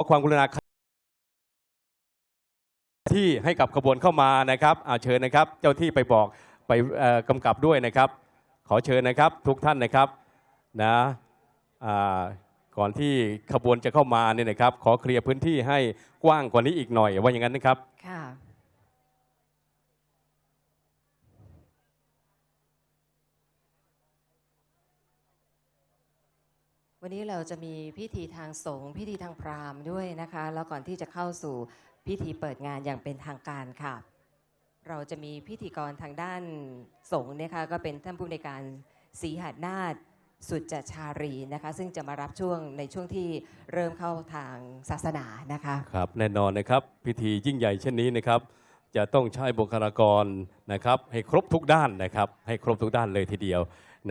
ขอความกรุณาที่ให้กับขบวนเข้ามานะครับอาเชิญนะครับ เจ้าที่ไปบอกไปกำกับด้วยนะครับ ขอเชิญนะครับทุกท่านนะครับนะก่อนที่ขบวนจะเข้ามาเนี่ยนะครับ ขอเคลียร์พื้นที่ให้กว้างกว่านี้อีกหน่อยว่าอย่างนั้นนะครับค่ะ วันนี้เราจะมีพิธีทางสงฆ์พิธีทางพราหมณ์ด้วยนะคะ แล้วก่อนที่จะเข้าสู่พิธีเปิดงานอย่างเป็นทางการค่ะ เราจะมีพิธีกรทางด้านสงฆ์เนี่ยค่ะก็เป็นท่านผู้ในการศรีหัดนาถสุจชารีนะคะ ซึ่งจะมารับช่วงในช่วงที่เริ่มเข้าทางศาสนานะคะครับแน่นอนนะครับพิธียิ่งใหญ่เช่นนี้นะครับ จะต้องใช้บุคลากรนะครับให้ครบทุกด้านนะครับ ให้ครบทุกด้านเลยทีเดียว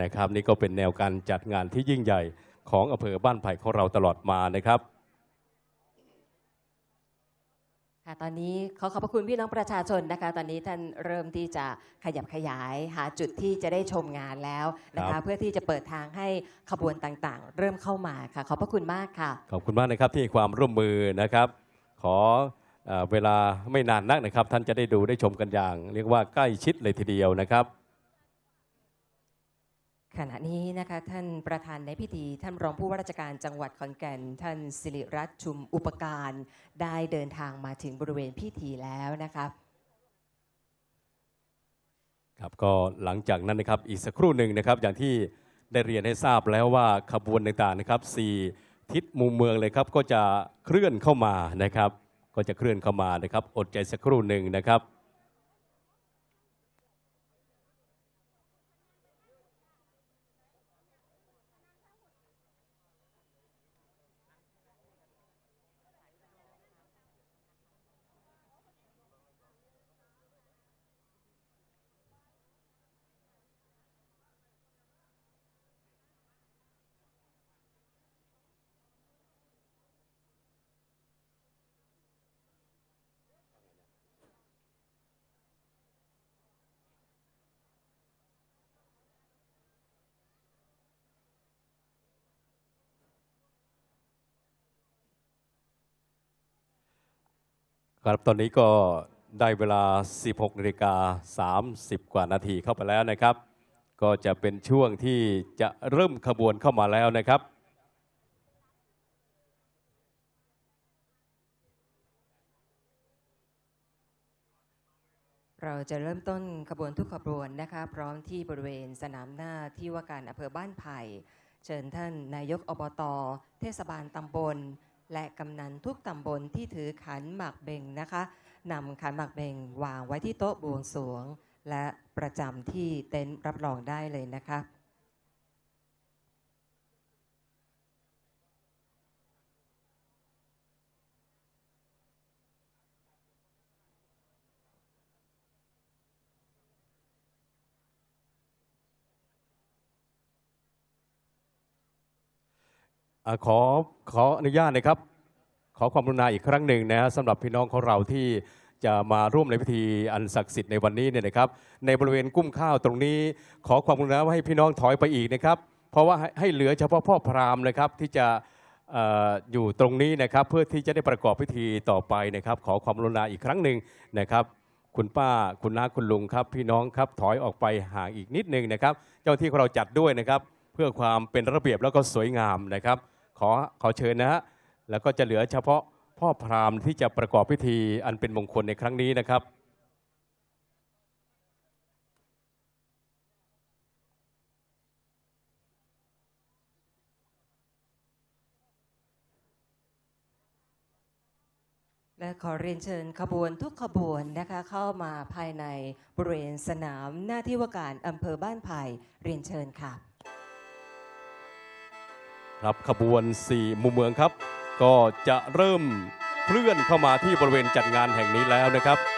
นะครับ นี่ก็เป็นแนวการจัดงานที่ยิ่งใหญ่ ของอำเภอบ้านไผ่ของเราตลอดมานะครับค่ะตอนนี้ขอขอบพระคุณพี่น้องประชาชนนะคะ ตอนนี้ท่านเริ่มที่จะขยับขยายหาจุดที่จะได้ชมงานแล้วนะครัคะบเพื่อที่จะเปิดทางให้ขบวนต่างๆ เริ่มเข้ามาค่ะ ขอบพระคุณมากค่ะ ขอบคุณมากนะครับที่ให้ความร่วมมือนะครับขอเอ่อเวลาไม่นานนักนะครับ ท่านจะได้ดูได้ชมกันอย่าง เรียกว่าใกล้ชิดเลยทีเดียวนะครับ ขณะนี้นะคะท่านประธานในพิธี ท่านรองผู้ว่าราชการจังหวัดขอนแก่น ท่านสิริรัตน์ชุมอุปการ ได้เดินทางมาถึงบริเวณพิธีแล้วนะคะครับก็หลังจากนั้นนะครับอีกสักครู่หนึ่งนะครับ อย่างที่ได้เรียนให้ทราบแล้วว่าขบวนต่างๆนะครับสี่ทิศมุมเมืองเลยครับก็จะเคลื่อนเข้ามานะครับ ก็จะเคลื่อนเข้ามานะครับ อดใจสักครู่หนึ่งนะครับ ครับตอนนี้ก็ได้เวลา 16นาฬิกา30 กว่านาทีเข้าไปแล้วนะครับ ก็จะเป็นช่วงที่จะเริ่มขบวนเข้ามาแล้วนะครับ เราจะเริ่มต้นขบวนทุกขบวนนะคะ พร้อมที่บริเวณสนามหน้าที่ว่าการอำเภอบ้านไผ่ เชิญท่านนายกอบต เทศบาลตำบล และกำนันทุกตำบลที่ถือขันหมากเบงนะคะนำขันหมากเบงวางไว้ที่โต๊ะบวงสรวง และประจำที่เต็นท์รับรองได้เลยนะคะ ขอขออนุญาตนะครับ ขอความรุณาอีกครั้งหนึ่งนะสำหรับพี่น้องของเราที่จะมาร่วมในพิธีอันศักดิ์สิทธิ์ในวันนี้เนี่ยนะครับ ในบริเวณกุ้มข้าวตรงนี้ ขอความกรุณาว่าให้พี่น้องถอยไปอีกนะครับ เพราะว่าให้เหลือเฉพาะพ่อพราหมณ์นะครับที่จะเอ่ออยู่ตรงนี้นะครับ เพื่อที่จะได้ประกอบพิธีต่อไปนะครับ ขอความกรุณาอีกครั้งหนึ่งนะครับ คุณป้าคุณน้าคุณลุงครับ พี่น้องครับถอยออกไปห่างอีกนิดนึงนะครับ เจ้าที่ของเราจัดด้วยนะครับ เพื่อความเป็นระเบียบแล้วก็สวยงามนะครับ ขอขอเชิญนะฮะแล้วก็จะเหลือเฉพาะพ่อพราหมณ์ที่จะประกอบพิธีอันเป็นมงคลในครั้งนี้นะครับและขอเรียนเชิญขบวนทุกขบวนนะคะเข้ามาภายในบริเวณสนามหน้าที่ว่าการอำเภอบ้านไผ่เรียนเชิญค่ะ ครับขบวน 4 มุมเมืองครับ ก็จะเริ่มเคลื่อนเข้ามาที่บริเวณจัดงานแห่งนี้แล้วนะครับครับ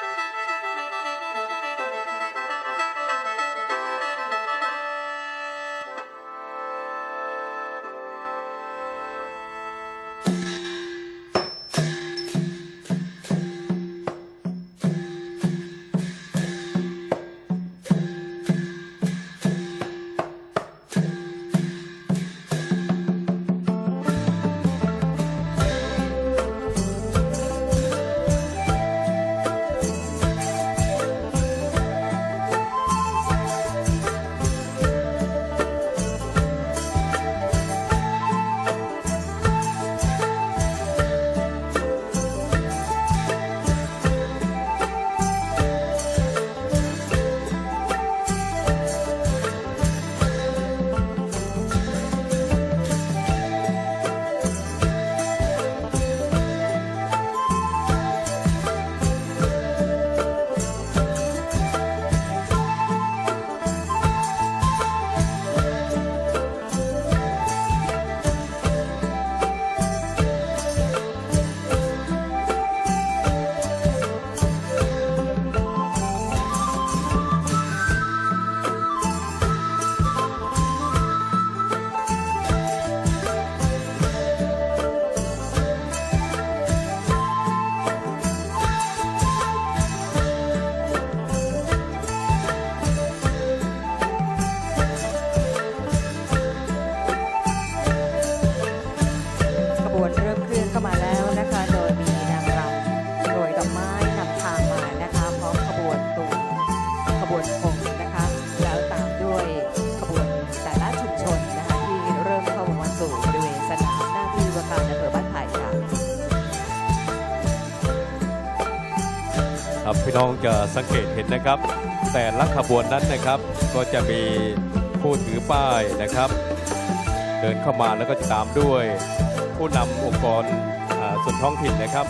สังเกตเห็นนะครับ แต่ละขบวนนั้นนะครับก็จะมีผู้ถือป้ายนะครับ เดินเข้ามาแล้วก็จะตามด้วย ผู้นำองค์กรส่วนท้องถิ่นนะครับ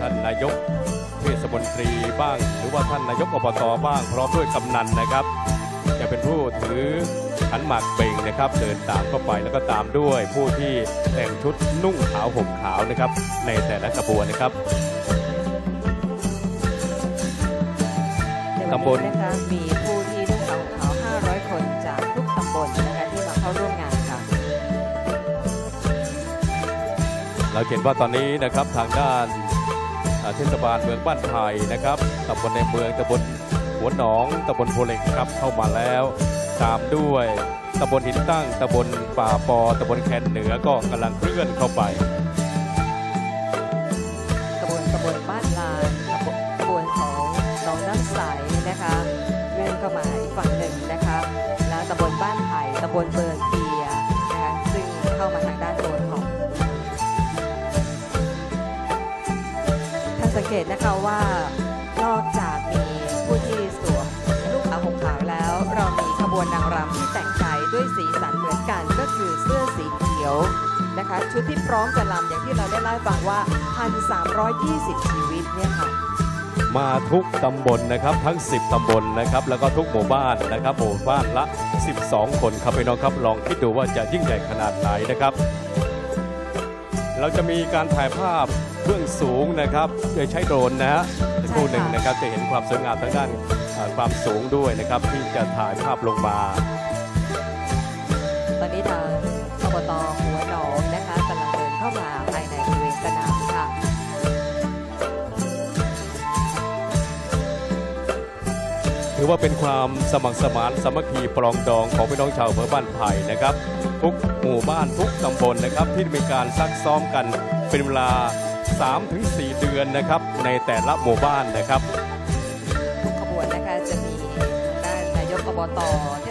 ท่านนายกเทศมนตรีบ้าง หรือว่าท่านนายกอบตบ้างพร้อมด้วยกำนันนะครับ จะเป็นผู้ถือขันหมากเบ่งนะครับ เดินตามเข้าไปแล้วก็ตามด้วยผู้ที่แต่งชุดนุ่งขาวห่มขาวนะครับ ในแต่ละขบวนนะครับ ตำบลนี้นะคะมีผู้ที่นุ่งขาวขาว500 คนจากทุกตำบลนะคะที่มาเข้าร่วมงานค่ะ เราเห็นว่าตอนนี้นะครับทางด้านอ่าเทศบาลเมืองบ้านไผ่นะครับตำบลในเมืองตำบลหัวหนองตำบลโพเหล็กครับเข้ามาแล้ว ตามด้วยตำบลหินตั้งตำบลป่าปอตำบลแคนเหนือก็กำลังเคลื่อนเข้าไป เข้ามาอีกฝั่งหนึ่งนะคะแล้วตำบลบ้านไผ่ตำบลเบิร์เปียนะคะซึ่งเข้ามาทางด้านโน้นของท่านสังเกตนะคะว่านอกจากมีผู้ที่สวมลูกขาวห่มขาวแล้ว เรามีขบวนนางรำที่แต่งกายด้วยสีสันเหมือนกันก็คือเสื้อสีเขียวนะคะชุดที่พร้อมจะลำอย่างที่เราได้เล่าให้ฟังว่า 1,320 ชีวิตเนี่ยค่ะ มาทุกตำบลนะครับทั้ง 10 ตำบลนะครับแล้วก็ทุกหมู่บ้านนะครับหมู่บ้านละ 12 คนครับพี่น้องครับลองคิดดูว่าจะยิ่งใหญ่ขนาดไหนนะครับ เราจะมีการถ่ายภาพเบื้องสูงนะครับโดยใช้โดรนนะฮะสักครู่หนึ่งนะครับจะเห็นความสวยงามทางด้านความสูงด้วยนะครับที่จะถ่ายภาพลงมาตอนนี้ทางอบตหัวหนองนะคะกำลังเดินเข้ามาภายในบริเวณสนาม ถือว่าเป็นความสมัครสมานสามัคคีปรองดองของพี่น้องชาวอำเภอบ้านไผ่นะครับ ทุกหมู่บ้านทุกตำบลนะครับ ที่มีการซักซ้อมกันเป็นเวลา 3-4 เดือนนะครับ ในแต่ละหมู่บ้านนะครับ ทุกขบวนนะคะจะมีทางด้านนายกอบตเท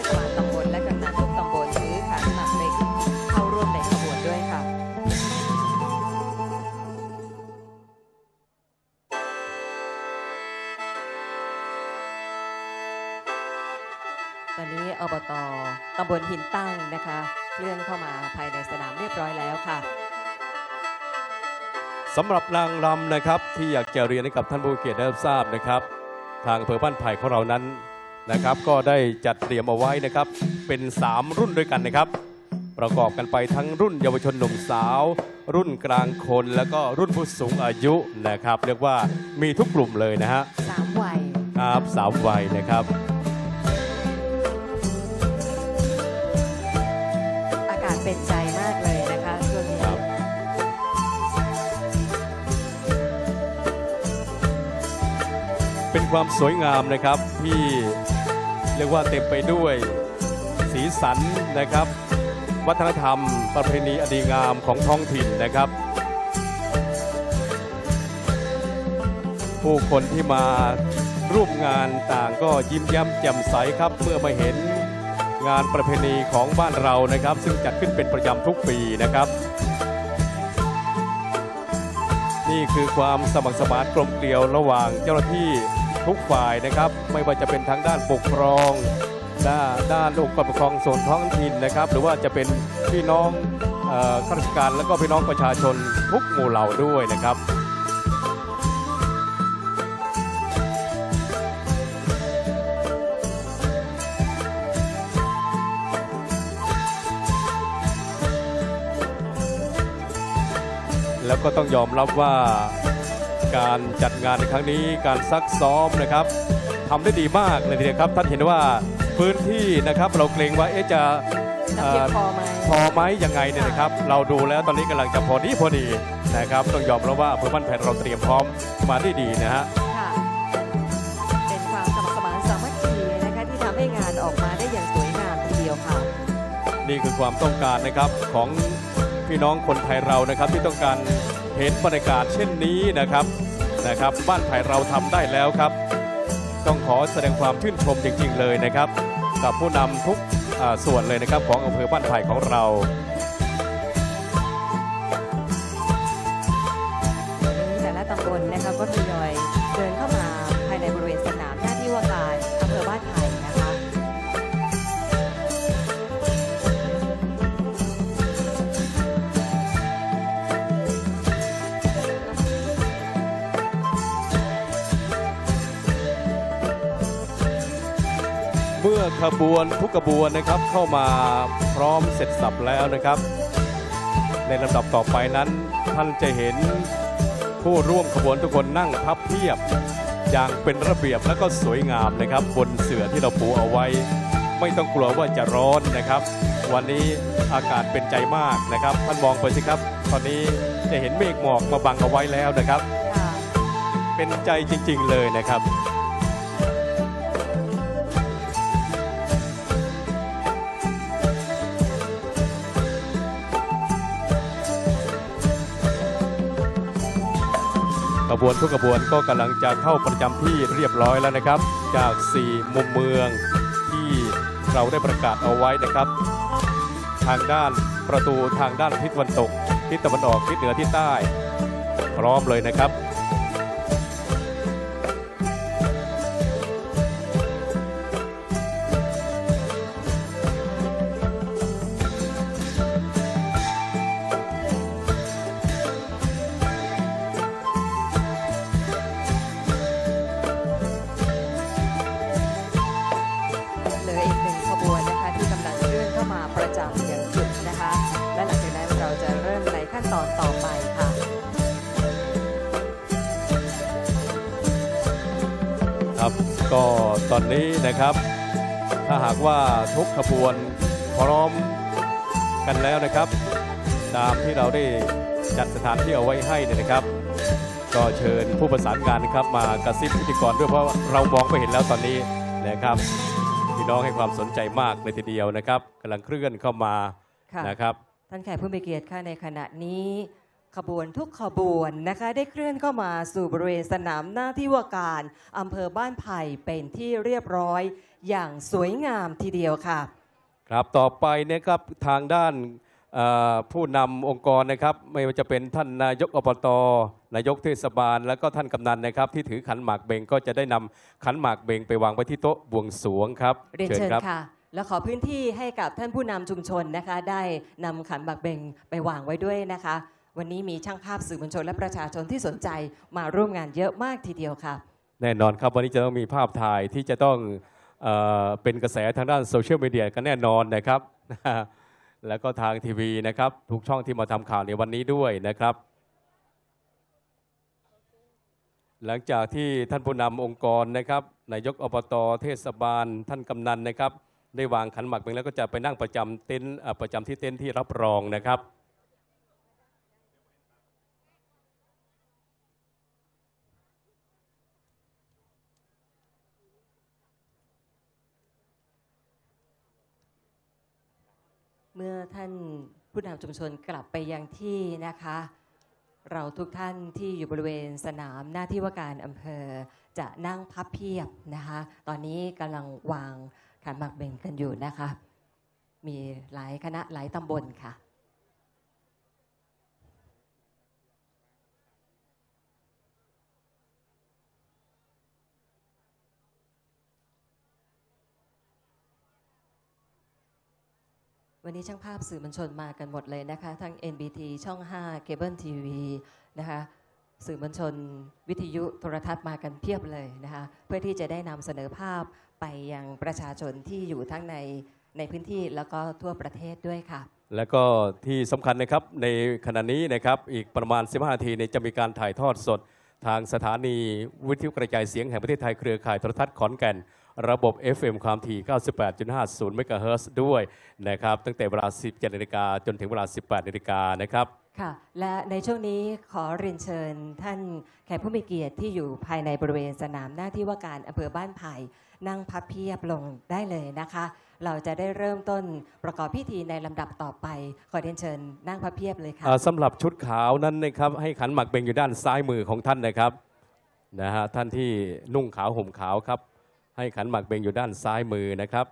บลหินตั้งนะคะเคลื่อนเข้ามาภายในสนามเรียบร้อยแล้วค่ะสำหรับนางรำนะครับที่อยากจะเรียนให้กับท่านผู้เกียรติได้รับทราบนะครับ ทางอำเภอบ้านไผ่ของเรานั้นนะครับ ก็ได้จัดเตรียมเอาไว้นะครับ เป็น 3 รุ่นด้วยกันนะครับ ประกอบกันไปทั้งรุ่นเยาวชนหนุ่มสาว รุ่นกลางคนแล้วก็รุ่นผู้สูงอายุนะครับ เรียกว่ามีทุกกลุ่มเลยนะฮะสามวัยครับสามวัยนะครับ ความสวยงามนะครับที่เรียกว่าเต็มไปด้วยสีสันนะครับ วัฒนธรรม ประเพณีอดีงามของท้องถิ่นนะครับ ผู้คนที่มาร่วมงานต่างก็ยิ้มแย้มแจ่มใสครับเมื่อมาเห็นงานประเพณีของบ้านเรานะครับ ซึ่งจัดขึ้นเป็นประจำทุกปีนะครับ นี่คือความสมัครสมานกลมเกลียวระหว่างเจ้าหน้าที่ ทุกฝ่ายนะครับ ไม่ว่าจะเป็นทางด้านปกครองด้านด้านองค์กรปกครองส่วนท้องถิ่นนะครับ หรือว่าจะเป็นพี่น้องออข้าราชการแล้วก็พี่น้องประชาชนทุกหมู่เหล่าด้วยนะครับแล้วก็ต้องยอมรับว่า การจัดงานในครั้งนี้การซักซ้อมนะครับทำได้ดีมากเลยทีเดียวครับ ท่านเห็นว่าพื้นที่นะครับเราเกรงว่าเอ๊ะจะจะเพียงพอไหมพอไหมยังไงเนี่ยนะครับ เราดูแล้วตอนนี้กำลังจะพอดีพอดีนะครับ ต้องยอมรับว่าอำเภอบ้านแผ่นเราเตรียมพร้อมมาได้ดีนะฮะค่ะเป็นความสมัครสมานสามัคคีนะคะที่ทำให้งานออกมาได้อย่างสวยงามทีเดียวค่ะ นี่คือความต้องการนะครับของพี่น้องคนไทยเรานะครับที่ต้องการ เห็นบรรยากาศเช่นนี้นะครับนะครับ บ้านไผ่เราทำได้แล้วครับ ต้องขอแสดงความชื่นชมจริง ๆ เลยนะครับ กับผู้นำทุกส่วนเลยนะครับของอำเภอบ้านไผ่ของเรา บวนทุกขบวนนะครับเข้ามาพร้อมเสร็จสับแล้วนะครับ ในลำดับต่อไปนั้นท่านจะเห็นผู้ร่วมขบวนทุกคนนั่งพับเพียบ อย่างเป็นระเบียบและก็สวยงามนะครับ บนเสื่อที่เราปูเอาไว้ ไม่ต้องกลัวว่าจะร้อนนะครับ วันนี้อากาศเป็นใจมากนะครับ ท่านมองไปสิครับ ตอนนี้จะเห็นเมฆหมอกมาบังเอาไว้แล้วนะครับค่ะเป็นใจจริง ๆ เลยนะครับ ขบวนทุกขบวนก็กำลังจะเข้าประจำที่เรียบร้อยแล้วนะครับ จาก 4 มุมเมืองที่เราได้ประกาศเอาไว้นะครับ ทางด้านประตูทางด้านทิศตะวันตกทิศตะวันออกทิศเหนือทิศใต้ พร้อมเลยนะครับ นนี้นะครับ ถ้าหากว่าทุกขบวนพร้อมกันแล้วนะครับ ตามที่เราได้จัดสถานที่เอาไว้ให้เนี่ยนะครับ ก็เชิญผู้ประสานงานนะครับ มากระซิบพิธีกรด้วยเพราะเรามองไม่เห็นแล้วตอนนี้นะครับพี่น้องให้ความสนใจมากเลยทีเดียวนะครับกำลังเคลื่อนเข้ามาค่ะนะครับท่านแขกผู้มีเกียรติค่ะในขณะนี้ ขบวนทุกขบวนนะคะได้เคลื่อนเข้ามาสู่บริเวณสนามหน้าที่ว่าการอำเภอบ้านไผ่เป็นที่เรียบร้อยอย่างสวยงามทีเดียวค่ะ ครับต่อไปเนี่ยครับทางด้านเอ่อผู้นำองค์กรนะครับ ไม่ว่าจะเป็นท่านนายกอบตนายกเทศบาล แล้วก็ท่านกำนันนะครับ ที่ถือขันหมากเบงก็จะได้นำขันหมากเบงไปวางไว้ที่โต๊ะบวงสรวงครับเรียนเชิญครับค่ะแล้วขอพื้นที่ให้กับท่านผู้นำชุมชนนะคะ ได้นำขันบักเบงไปวางไว้ด้วยนะคะ วันนี้มีช่างภาพสื่อมวลชนและประชาชนที่สนใจมาร่วมงานเยอะมากทีเดียวค่ะ แน่นอนครับวันนี้จะต้องมีภาพถ่ายที่จะต้องเออเป็นกระแสทางด้านโซเชียลมีเดียกันแน่นอนนะครับ แล้วก็ทางทีวีนะครับทุกช่องที่มาทำข่าวในวันนี้ด้วยนะครับ หลังจากที่ท่านผู้นำองค์กรนะครับนายกอบตเทศบาล ท่านกำนันนะครับ ได้วางขันหมากเป็นแล้วก็จะไปนั่งประจำเต็นท์ประจำที่เต็นท์ที่รับรองนะครับ เมื่อท่านผู้นำชุมชนกลับไปยังที่นะคะ เราทุกท่านที่อยู่บริเวณสนามหน้าที่ว่าการอำเภอจะนั่งพับเพียบนะคะ ตอนนี้กำลังวางขันหมากเบ่งกันอยู่นะคะ มีหลายคณะหลายตำบลค่ะ วันนี้ช่างภาพสื่อมวลชนมากันหมดเลยนะคะ ทั้ง NBT ช่อง 5 Cable TV นะคะ สื่อมวลชนวิทยุโทรทัศน์มากันเพียบเลยนะคะ เพื่อที่จะได้นำเสนอภาพไปยังประชาชนที่อยู่ทั้งในในพื้นที่แล้วก็ทั่วประเทศด้วยค่ะ แล้วก็ที่สำคัญนะครับในขณะนี้นะครับอีกประมาณ 15 นาทีเนี่ยจะมีการถ่ายทอดสด ทางสถานีวิทยุกระจายเสียงแห่งประเทศไทยเครือข่ายโทรทัศน์ขอนแก่น ระบบ FM ความถี่ 98.50 เมกะเฮิรตซ์ด้วยนะครับ ตั้งแต่เวลา 17นาฬิกาจนถึงเวลา 18นาฬิกานะครับ ค่ะ และในช่วงนี้ขอเรียนเชิญท่านแขกผู้มีเกียรติที่อยู่ภายในบริเวณสนามหน้าที่ว่าการอำเภอบ้านไผ่นั่งพับเพียบลงได้เลยนะคะ เราจะได้เริ่มต้นประกอบพิธีในลำดับต่อไป ขอเรียนเชิญนั่งพับเพียบเลยค่ะอ่าสำหรับชุดขาวนั้นนะครับให้ขันหมากเบงอยู่ด้านซ้ายมือของท่านนะครับนะฮะท่านที่นุ่งขาวห่มขาวครับ ให้ขันหมากเบงอยู่ด้านซ้ายมือนะครับ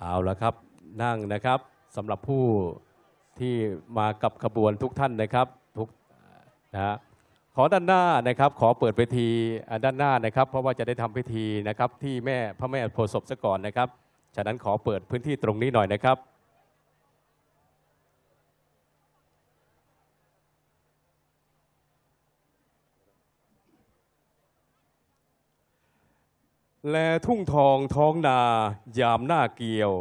เอาละครับนั่งนะครับสำหรับผู้ที่มากับขบวนทุกท่านนะครับทุกนะฮะขอด้านหน้านะครับ ขอเปิดเวทีด้านหน้านะครับ เพราะว่าจะได้ทำพิธีนะครับ ที่แม่พระแม่โพศพซะก่อนนะครับ ฉะนั้นขอเปิดพื้นที่ตรงนี้หน่อยนะครับ แลทุ่งทองท้องนายามหน้าเกี่ยว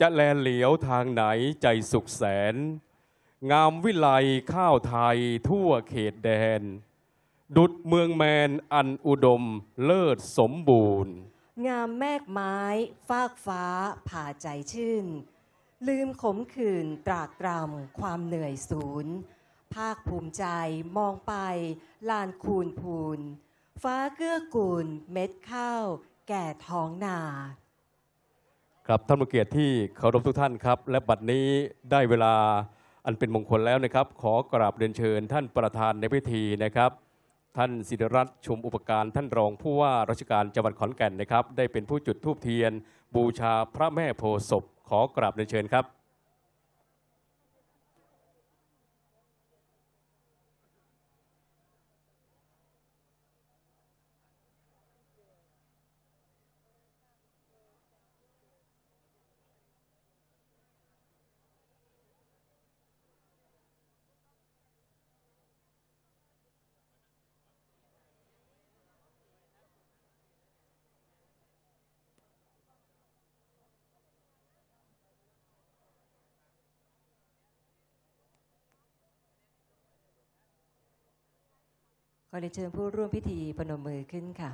จะแลเหลียวทางไหนใจสุขแสน งามวิไลข้าวไทยทั่วเขตแดน ดุดเมืองแมนอันอุดมเลิศสมบูรณ์ งามแมกไม้ ฟากฟ้าผ่าใจชื่น ลืมขมขื่นตรากตรำความเหนื่อยศูนย์ ภาคภูมิใจมองไปลานคูนพูน ฟ้าเกื้อกูลเม็ดข้าว แก่ท้องนา ครับท่านผู้เกียรติที่เคารพทุกท่านครับ และบัดนี้ได้เวลาอันเป็นมงคลแล้วนะครับ ขอกราบเรียนเชิญท่านประธานในพิธีนะครับ ท่านศิริรัตน์ชมอุปการท่านรองผู้ว่าราชการจังหวัดขอนแก่นนะครับ ได้เป็นผู้จุดธูปเทียน บูชาพระแม่โพธิ์ศพขอกราบเรียนเชิญครับ ขอเรียนเชิญผู้ร่วมพิธีพนมมือขึ้นค่ะ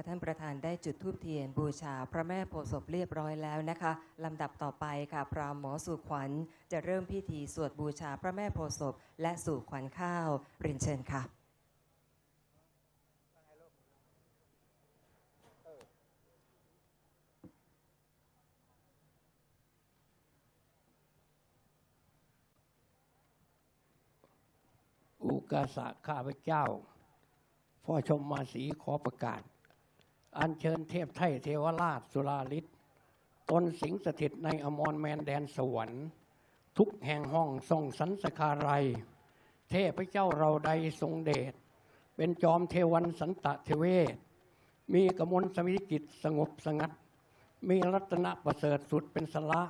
ค่ะท่านประธานได้จุดธูปเทียนบูชาพระแม่โพธิ์ศพเรียบร้อยแล้วนะคะลำดับต่อไปค่ะ พราหมณ์หมอสู่ขวัญ จะเริ่มพิธีสวดบูชาพระแม่โพธิ์ศพและสู่ขวัญข้าวเรียนเชิญค่ะอุกาสะข้าพเจ้า พ่อชมมาสีขอประกาศ อัญเชิญเทพไทยเทวราชสุราลิศตนสิงสถิตในอมรแมนแดนสวรรค์ทุกแห่งห้องทรงสันสคาไรยเทพเจ้าเราใดทรงเดช เป็นจอมเทวันสันตะเทเวศ มีกมลสมิกิจสงบสงัด มีรัตนประเสริฐสุดเป็นสละ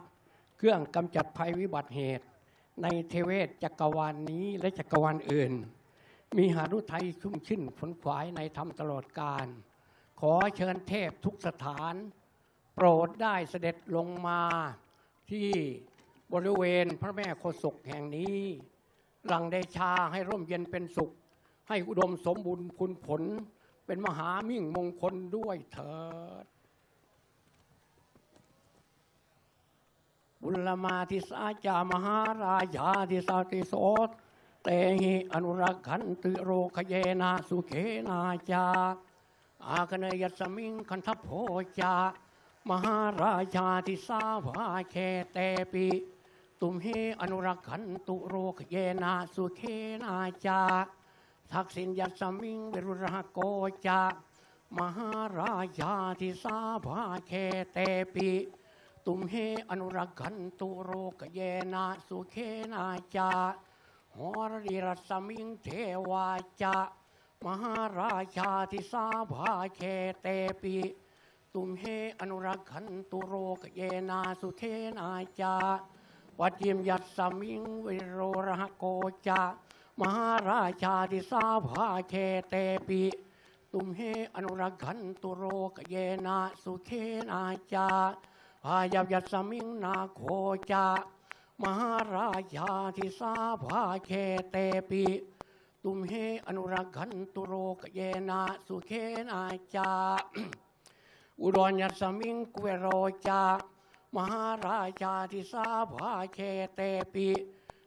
เครื่องกำจัดภัยวิบัติเหตุ ในเทเวศจักรวาลนนี้และจักรวาลอื่น มีหารุไทยชุ่มชื่นผลฝายในธรรมตลอดกาล ขอเชิญเทพทุกสถาน โปรดได้เสด็จลงมาที่บริเวณพระแม่โคศกแห่งนี้ หลังได้ชาให้ร่มเย็นเป็นสุข ให้อุดมสมบูรณ์คุณผล เป็นมหามิ่งมงคลด้วยเถิด บุลมาทิสาจามหาราชาทิสาติโสตเตหิอนุรักขันติโรคเยนาสุเขนาจา อาคเนยสมิงคันทโพจามหาราชาทิสาวาเคเตปิตุมเฮอนุรักขันตุโรคเยนาสุเขนาจา ทักษิณยัสมิงเวรุรหโกจามหาราชาทิสาวาเคเตปิตุมเฮอนุรักขันตุโรกเยนาสุเคนาจาหอริรัสมิงเทวาจา มหาราชาทิสาภาเคเตปิตุมเฮอนุรักขันตุโรกเยนาสุเทนาจาปัจจิมยัสสมิงวิโรรหโกจามหาราชาทิสาภาเคเตปิตุมเฮอนุรักขันตุโรกเยนาสุเคนาจาอายับยัสมิงนาโคจามหาราชาทิสาภาเคเตปิ ตุมเฮอนุรักขันตุโรกเยนาสุเคนาจา อุดรยัสมิงกุเวโรจา มหาราชาทิสาภาเคเตปิ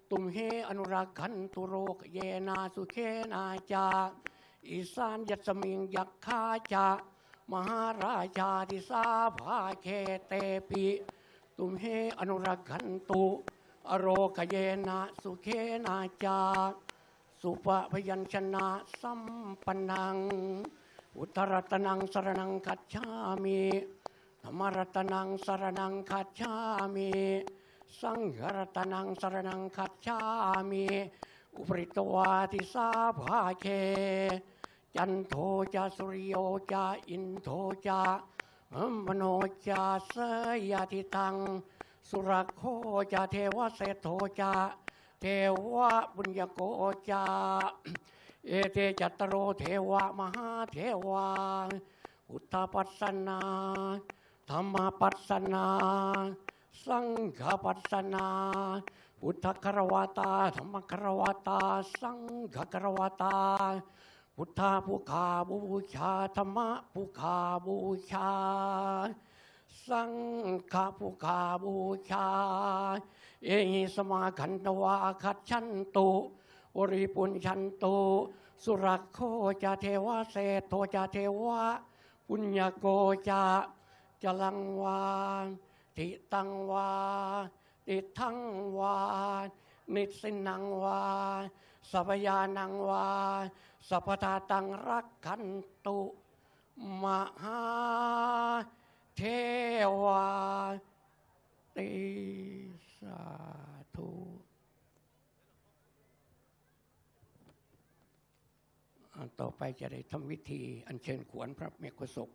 ตุมเฮอนุรักขันตุโรกเยนาสุเคนาจาอีสานยัสมิงยักขะจา มหาราชาทิสาภาเคเตปิ ตุมเฮอนุรักขันตุอโรคเยนะสุเคนาจา สุปะพยัญชนะสัมปันัง อุตรตนังสรนังคัจฉามิธรรมรตนังสรนังคัจฉามิสังฆรตนังสรนังคัจฉามิอุปริตวาทิสาภาเค จันโทจาสุริโยจาอินโทจามโนจาเสยติตัง สุรโคจาเทวเสโทจา เทวะบุญญโกจา เอเตจัตตโรเทวะมหาเทวาพุทธปัสสนาธรรมปัสสนา สังฆปัสสนาพุทธคารวตาธรรมคารวตา สังฆคารวตา พุทธาภูคาบูชาธรรมะภูคาบูชา สังฆภูคาบูชา เอหิสมาขันตวาคัจฉันตุวริปุญชันตุสุรโคจาเทวะเศธโทจาเทวะ ปุญญโกจาจลังวาติตังวาติทังวานิสินังวาสัพยานังวาสัพทาตังรักขันตุมหา เทวาติสาธุต่อไปจะได้ทำวิธีอัญเชิญขวนพระเมฆศพ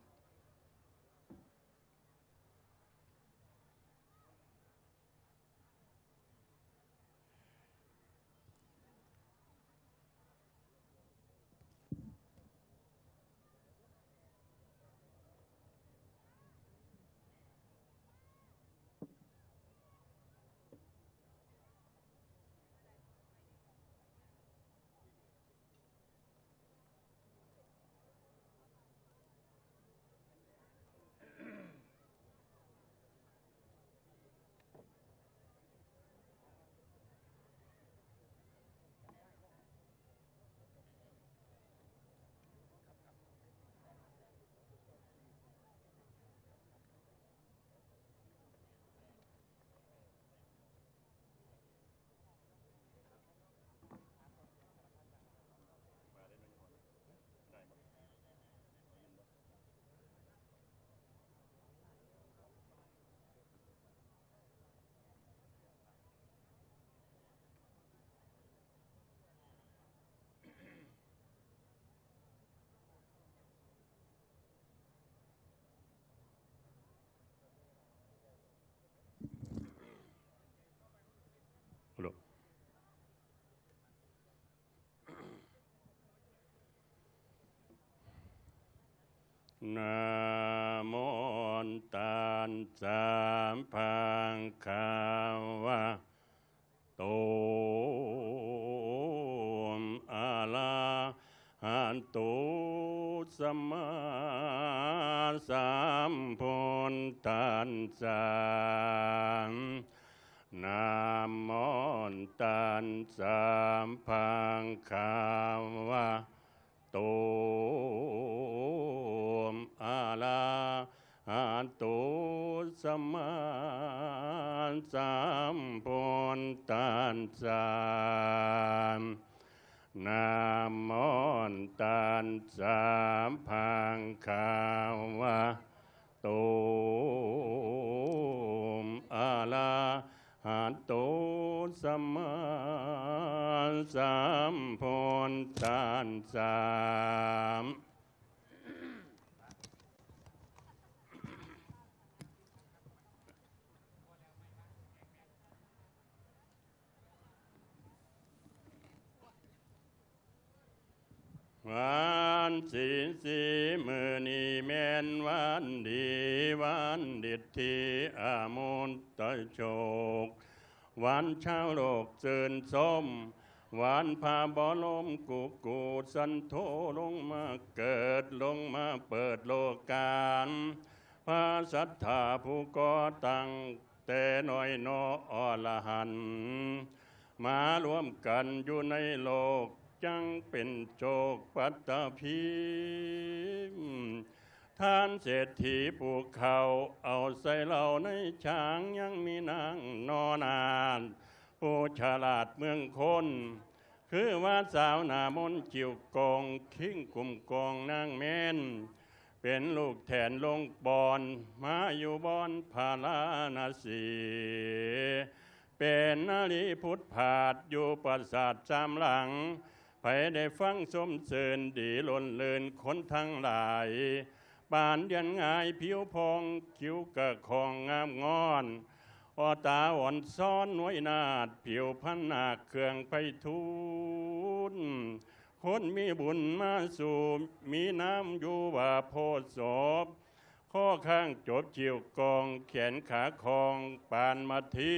นะโมตันสามพังคาวะโตมอาลาหันโตสมาสัมพุทธัสสะนะโมตันสามพังคาวะโต อาตุสมาสามปนตานสามนามมอนตานสามพังขาวะโตมอาลาอานโตสมาสามพนตานสาม วันศีลสีมือนีแมนวันดีวันด็ดที่อามุนตะโชกวันชาวโลกเจินส้มวันพาบอลมกุกกูสันโทลงมาเกิดลงมาเปิดโลกกาลพระศรัทธาผู้ก่อตั้งแต่น้อยนออละหันมารวมกันอยู่ในโลก จังเป็นโจกปัตตภีท่านเศรษฐีปลูกเขาเอาใส่เหล่าในช้างยังมีนางนอนานผู้ฉลาดเมืองคน คือว่าสาวนามนจิวกองคิงกลุ่มกองนางเมนเป็นลูกแทนลงบอนมาอยู่บอนพาลานาสีเป็นนาลีพุทธผาดอยู่ปราสาทจามหลัง ไปได้ฟังสมเสริญดีล้นเลินคนทั้งหลายปานเดียนง่ายผิวพองคิ้วกระคองงามงอนออตาอ่อนซ้อนน้วยนาดผิวพันนาเครื่องไปทูลคนมีบุญมาสู่มีน้ำอยู่ว่าโพศพข้อข้างจบจิวกองแขนขาคองปานมาที